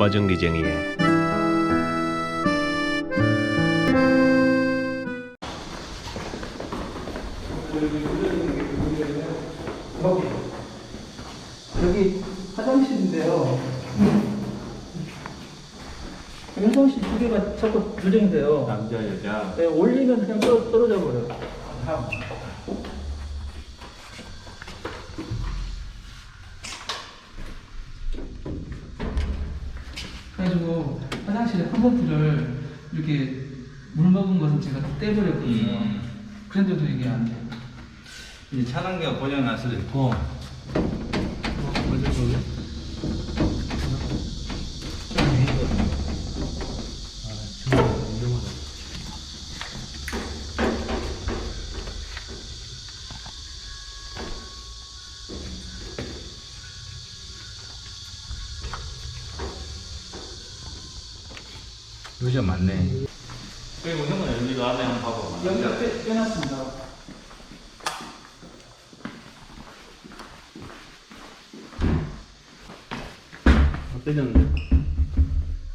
붙박전기쟁이에 여기 여기 화장실인데요. 화장실 두 개가 자꾸 불정이 돼요. 남자 여자 네, 올리면 그냥 떨어, 떨어져 버려요. 그래가지고 화장실에 콘센트를 이렇게 물 먹은 것은 제가 떼버렸거든요. 음. 그런데도 이게 안 돼요. 이 차단기가 고장 날 수도 있고 요즘 많네 그리고 형은 여기도 안에 한번 봐봐 여기가 빼, 빼놨습니다. 안 빼졌는데?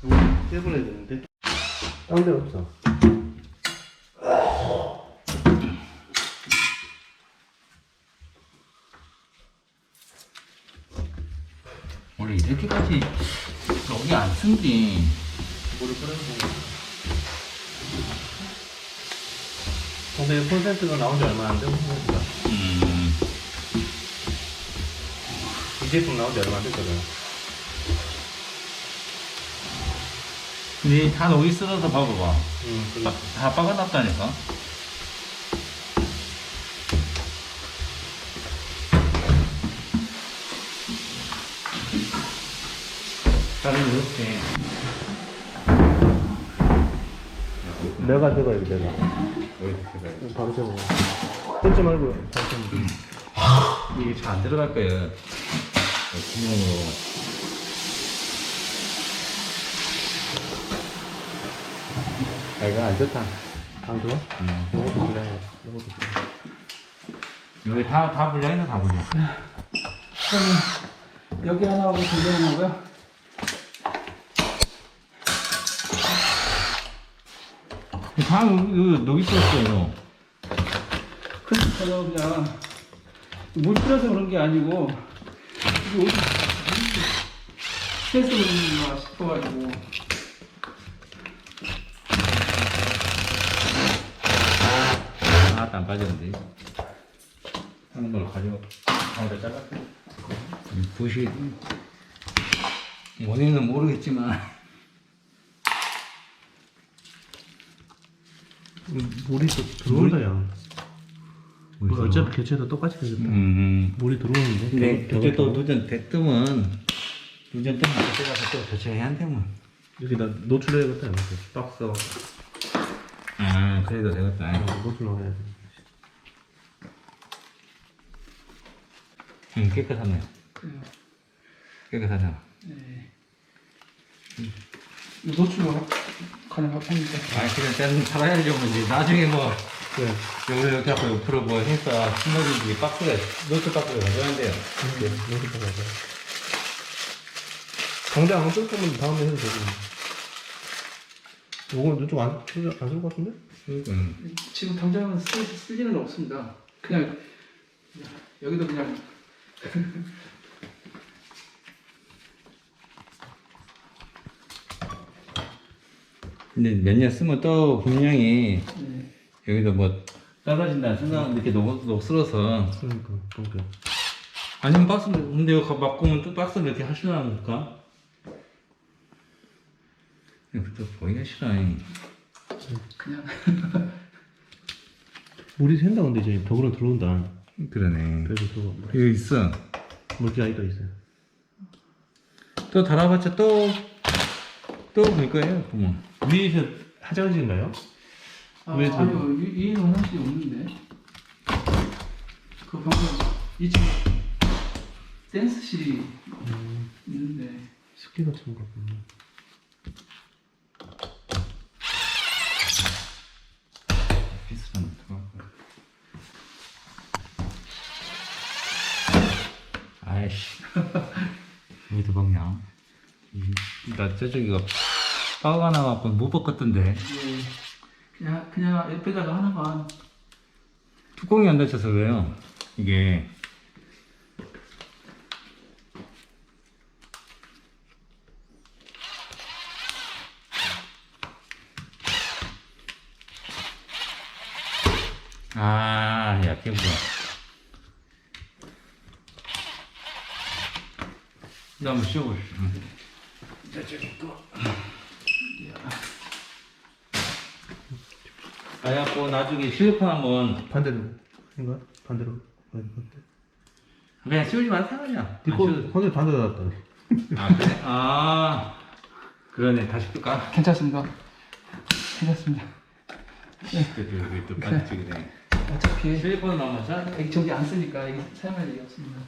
이거 떼버려야 되는데? 딴데 없어 원래 이렇게까지 여기 안 쓴디 물을 끓여서 근데 콘센트가 나온 지 얼마 안 되고 콘센트가 음. 이 제품 나온 지 얼마 안 됐거든 근데 다 녹이 쓸어서 봐봐봐 응 그래 다, 다 빠가났다니까. 다른 이렇게 내가 들어야 돼 내가. 바로 잡아 뜯지 말고. 이게 잘 안 들어갈 거예요. 구멍으로. 아 이거 안 좋다. 안 좋아? 음. 이것도 불량해 이것도 불량해 여기 다, 다 불량이나 다 불량 그러면 여기 하나 하고 저기 하나 하고 다 여기, 녹이 쓸었어요. 그래서 제가 그냥 물 뿌려서 그런 게 아니고 이게 어디 스트레스 그런가 싶어가지고. 하나도 안 빠졌는데. 하는 걸 가지고 가운데 잘랐어 부시 원인은 모르겠지만 물이 또 들어온다 야물 어차피 교체도 똑같이 되겠다. 음. 물이 들어오는데? 근데 겨- 그때 또 누전 대 뜨면 누전 뜨면 그때 가서 또 교체해야 한대면 여기다 노출해야겠다 이렇게 박스 아 그래도 되겠다. 노출 넣어야 돼. 응 깨끗하네요. 그래요. 깨끗하잖아 네. 이거 노출로 가능합니다. 아 그냥 쟤는 살아야죠 뭐 이제 나중에 뭐 그래 여기 이렇게 하고 옆으로 뭐 해서 신호등이 박스가 노트 박스가 가져간대요 이렇게 노출 박아야 돼 당장 안 쓸 거면 다음에 해도 되지 이건 이쪽 안, 안쓸 것 같은데? 음. 지금 당장은 쓸, 쓸 일은 없습니다. 그냥 여기도 그냥 근데 몇 년 쓰면 또 분명히 네. 여기도 뭐 떨어진다는 생각 이렇게 녹, 녹슬어서. 그러니까 그러니까. 아니면 박스 근데 여기 바꾸면 또 박스를 이렇게 하시라니까? 또 보기가 싫어 그냥. 물이 샌다 근데 이제 벽으로 들어온다. 그러네. 그래서 들어가 여기 있어. 물기가 또 있어요. 또 달아봤자 또 또볼 거예요. 구멍 위에서 화장실인가요? 아, 왜 아니요. 위- 위에는 화장실이 없는데. 그 방금 2층 댄스실이 있는데. 습기 같은 거 같구나 비슷한 거 아이씨. 여기도 방향 나 저쪽이가 빠가 나갖고 못 바꿨던데. 예. 그냥 그냥 옆에다가 하나만 뚜껑이 안 닫혀서 그래요. 이게 아 약해구나. 이거 한번 씌워보시죠. 저쪽에 거. 아야고 나중에 실리콘 한번 반대로 인가? 반대로 어디 어때? 그냥 씌우지 안 이거 씌워도 돼. 거기 반대로 놨다. 아 그래? 아 그러네 다시 끌까? 괜찮습니다. 괜찮습니다. 그래도 여기 또 반대쪽이네 어차피 실리콘 여기 저기 안 쓰니까 사용할 일이 없습니다.